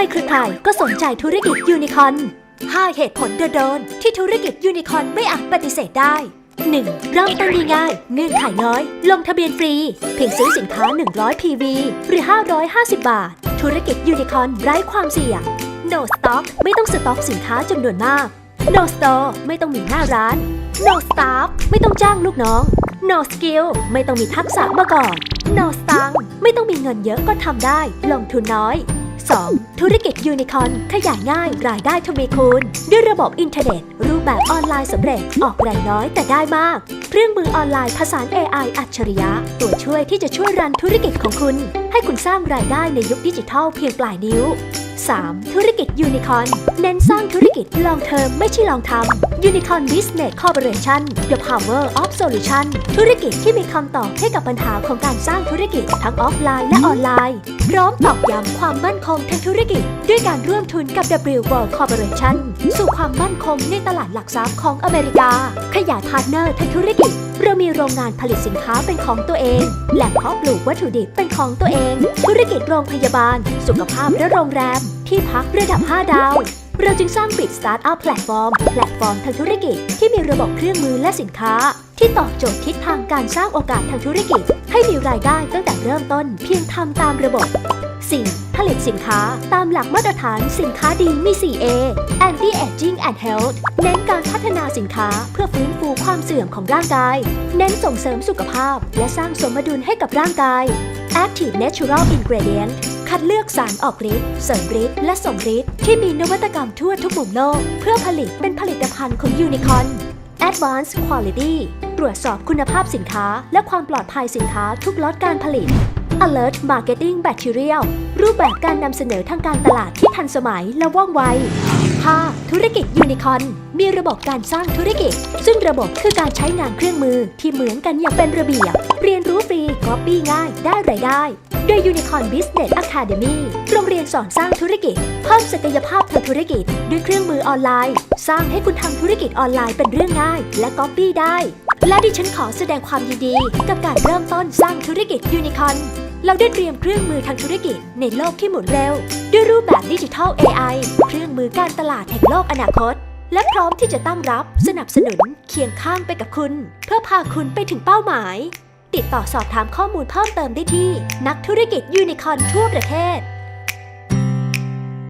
ไมใครๆก็สนใจธุรกิจยูนิคอน5เหตุผลเดินๆที่ธุรกิจยูนิคอนไม่อาจปฏิเสธได้ 1. เริ่มต้นง่ายๆเงื่อนไขน้อย ลงทะเบียนฟรี เพียงซื้อสินค้า 100 PV หรือ 550 บาท ธุรกิจยูนิคอนไร้ความเสี่ยง No Stock ไม่ต้องสต็อกสินค้าจำนวนมาก No Store ไม่ต้องมีหน้าร้าน No Staff ไม่ต้องจ้างลูกน้อง No Skill ไม่ต้องมีทักษะมาก่อน No สตังค์ไม่ต้องมีเงินเยอะก็ทำได้ ลงทุนน้อย 2. ธุรกิจยูนิคอนขยายง่าย รายได้ทวีคูณ ด้วยระบบอินเทอร์เน็ต รูปแบบออนไลน์สำเร็จ ออกแรงน้อยแต่ได้มาก เครื่องมือออนไลน์ผสาน AI อัจฉริยะ ตัวช่วยที่จะช่วยรันธุรกิจของคุณ ให้คุณสร้างรายได้ในยุคดิจิทัลเพียงปลายนิ้ว 3. ธุรกิจยูนิคอนเน้นสร้างธุรกิจลองเทอมไม่ใช่ลองทำ Unicorn Business Corporation The Power of Solution ธุรกิจที่มีคำตอบให้กับปัญหาของการสร้างธุรกิจทั้งออฟไลน์และออนไลน์ พร้อมตอกย้ำความมั่นคงทางธุรกิจ ด้วยการร่วมทุนกับ W World Corporation สู่ความมั่นคงในตลาดหลักทรัพย์ของอเมริกา ขยายพาร์ทเนอร์ทางธุรกิจเรามีโรงงานผลิตสินค้าเป็นของตัวเอง แหล่งเพาะปลูกวัตถุดิบเป็นของตัวเอง ธุรกิจโรงพยาบาล สุขภาพและโรงแรม ที่พักระดับ 5 ดาว เราจึงสร้างปิดสตาร์ทอัพแพลตฟอร์ม แพลตฟอร์มทางธุรกิจที่มีระบบเครื่องมือและสินค้า ที่ตอบโจทย์ทิศทางการสร้างโอกาสทางธุรกิจ ให้มีรายได้ตั้งแต่เริ่มต้น เพียงทำตามระบบ 4. ผลิตสินค้าตามหลักมาตรฐานสินค้าดีมี 4A Anti Aging and Health เน้นการพัฒนาสินค้าเพื่อฟื้นฟูความเสื่อมของร่างกาย เน้นส่งเสริมสุขภาพ และสร้างสมดุลให้กับร่างกาย Active Natural Ingredient คัดเลือกสารออกฤทธิ์เสริมฤทธิ์และส่งฤทธิ์ที่มีนวัตกรรมทั่วทุกมุมโลก เพื่อผลิตเป็นผลิตภัณฑ์ของยูนิคอน Advanced Quality ตรวจสอบคุณภาพสินค้า และความปลอดภัยสินค้าทุกล็อตการผลิต Alert Marketing Material รูปแบบการนำเสนอทางการตลาดที่ทันสมัยและว่องไว 5. ธุรกิจยูนิคอนมีระบบการสร้างธุรกิจ ซึ่งระบบคือการใช้งานเครื่องมือที่เหมือนกันอย่างเป็นระเบียบเรียน รู้ฟรีก๊อปปี้ง่ายได้รายได้โดย Unicorn Business Academy โรงเรียนสอนสร้างธุรกิจ เพิ่มศักยภาพทางธุรกิจ ด้วยเครื่องมือออนไลน์ สร้างให้คุณทำธุรกิจออนไลน์เป็นเรื่องง่าย และก๊อปปี้ได้ และดิฉันขอแสดงความยินดี กับการเริ่มต้นสร้างธุรกิจยูนิคอนเราได้เตรียมเครื่องมือทางธุรกิจในโลกที่หมุนเร็ว ด้วยรูปแบบดิจิทัล AI เครื่องมือการตลาดแห่งโลกอนาคต และพร้อมที่จะตั้งรับสนับสนุนเคียงข้างไปกับคุณ เพื่อพาคุณไปถึงเป้าหมาย ติดต่อสอบถามข้อมูลเพิ่มเติมได้ที่ นักธุรกิจยูนิคอนทั่วประเทศ